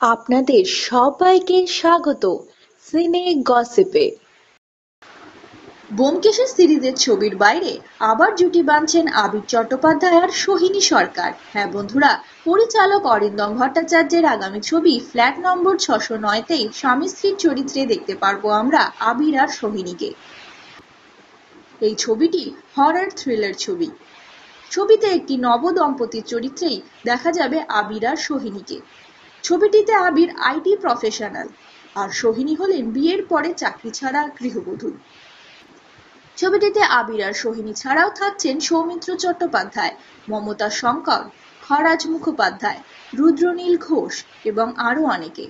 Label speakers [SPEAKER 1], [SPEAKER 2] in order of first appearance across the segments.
[SPEAKER 1] আপনাদের সবাইকে স্বাগত সিনে গসিপে।
[SPEAKER 2] ব্যোমকেশের সিরিজের ছবির বাইরে আবার জুটি বাঁধছেন আবির চট্টোপাধ্যায় আর সোহিনী সরকার। হ্যাঁ বন্ধুরা, পরিচালক অরিন্দম ভট্টাচার্যের আগামী ছবি ফ্ল্যাট নম্বর ছশো নয়তেই স্বামী স্ত্রীর চরিত্রে দেখতে পারব আমরা আবির আর সোহিনীকে। এই ছবিটি হরর থ্রিলার ছবি। ছবিতে একটি নব দম্পতির চরিত্রেই দেখা যাবে আবির আর সোহিনীকে। ছবিটিতে আবির আইটি প্রফেশনাল আর সোহিনী হলেন বিয়ের পরে চাকরি ছাড়া গৃহবধূ। ছবিটিতে আবির আর সোহিনী ছাড়াও থাকছেন সৌমিত্র চট্টোপাধ্যায়, মমতা শঙ্কর, খরাজ মুখোপাধ্যায়, রুদ্রনীল ঘোষ এবং আরও অনেকে।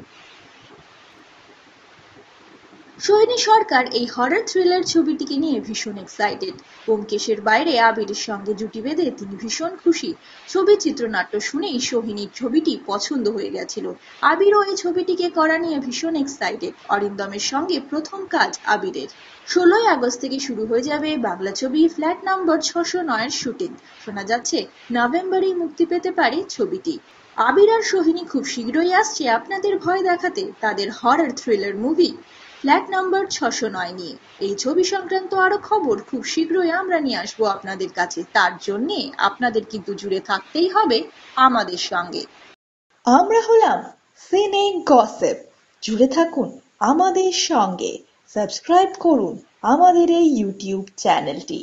[SPEAKER 2] সোহিনী সরকার এই হরর থ্রিলার ছবিটিকে নিয়ে ভীষণ এক্সাইটেড ওমকেশের বাইরে আবিরের সঙ্গে জুটি বেঁধে তিনি ভীষণ খুশি। ছবি চিত্রনাট্য শুনেই সোহিনীর ছবিটি পছন্দ হয়ে গেছিল। আবিরও এই ছবিটিকে করা নিয়ে ভীষণ এক্সাইটেড অরিন্দমের সঙ্গে প্রথম কাজ আবিরের। ষোলোই আগস্ট থেকে শুরু হয়ে যাবে বাংলা ছবি ফ্ল্যাট নম্বর ছশো নয়ের শুটিং। শোনা যাচ্ছে নভেম্বরেই মুক্তি পেতে পারে ছবিটি। আবির আর সোহিনী খুব শীঘ্রই আসছে আপনাদের ভয় দেখাতে, তাদের horror thriller movie flat number ছশো নয় নিয়ে। এই ছবি সংক্রান্ত আরও খবর খুব শীঘ্রই আমরা নিয়ে আসব আপনাদের কাছে। তার জন্যে আপনাদের কিন্তু জুড়ে থাকতেই হবে আমাদের সঙ্গে।
[SPEAKER 1] আমরা হলাম সিনে গসেপ। জুড়ে থাকুন আমাদের সঙ্গে। সাবস্ক্রাইব করুন আমাদের এই ইউটিউব চ্যানেলটি।